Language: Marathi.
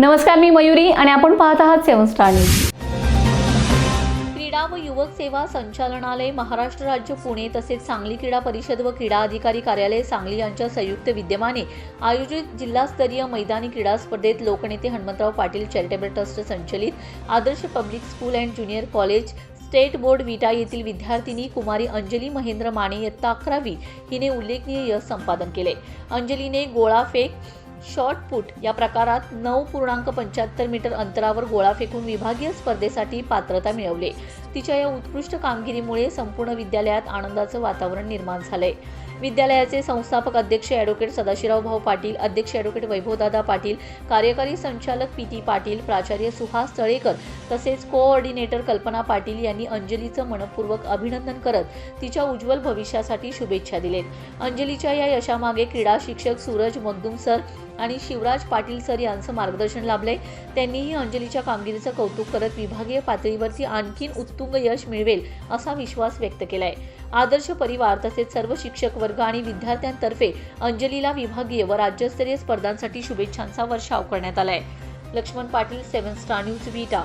नमस्कार मी मयुरी आणि आपण पाहत आहात सेवन स्टार न्यूज. क्रीडा व युवक सेवा संचालनालय महाराष्ट्र राज्य पुणे तसेच सांगली क्रीडा परिषद व क्रीडा अधिकारी कार्यालय सांगली यांच्या संयुक्त विद्यमाने आयोजित जिल्हास्तरीय मैदानी क्रीडा स्पर्धेत लोकनेते हनुमंतराव पाटील चॅरिटेबल ट्रस्ट संचलित Adarsh public school and junior college state board Vita येथील विद्यार्थिनी कुमारी अंजली महेंद्र माने इयत्ता अकरावी हिने उल्लेखनीय यश संपादन केले. अंजलीने गोळाफेक फेक पुट या प्रकारात नऊ पूर्णांक पंच्याहत्तर मीटर अंतरावर गोळा फेकून विभागीय स्पर्धेसाठी पात्रता मिळवले. तिच्या या उत्कृष्ट कामगिरीमुळे संपूर्ण विद्यालयात आनंदाचं वातावरण निर्माण झालंय. विद्यालयाचे संस्थापक अध्यक्ष ॲडव्होकेट सदाशिवराव भाऊ पाटील अध्यक्ष ॲडव्होकेट वैभवदादा पाटील कार्यकारी संचालक पी टी पाटील प्राचार्य सुहास तळेकर तसेच कोऑर्डिनेटर कल्पना पाटील यांनी अंजलीचं मनपूर्वक अभिनंदन करत तिच्या उज्ज्वल भविष्यासाठी शुभेच्छा दिलेत. अंजलीच्या या यशामागे क्रीडा शिक्षक सूरज मगदुम सर आणि शिवराज पाटील सर यांचं मार्गदर्शन लाभलंय. त्यांनीही अंजलीच्या कामगिरीचं कौतुक करत विभागीय पातळीवरती आणखीन उत्तुंग यश मिळवेल असा विश्वास व्यक्त केलाय. आदर्श परिवार तसेच सर्व शिक्षक वर्ग आणि विद्यार्थ्यांतर्फे अंजलीला विभागीय व राज्यस्तरीय स्पर्धांसाठी शुभेच्छांचा वर्षाव करण्यात आलाय. Laxman Patil seven star news Vita.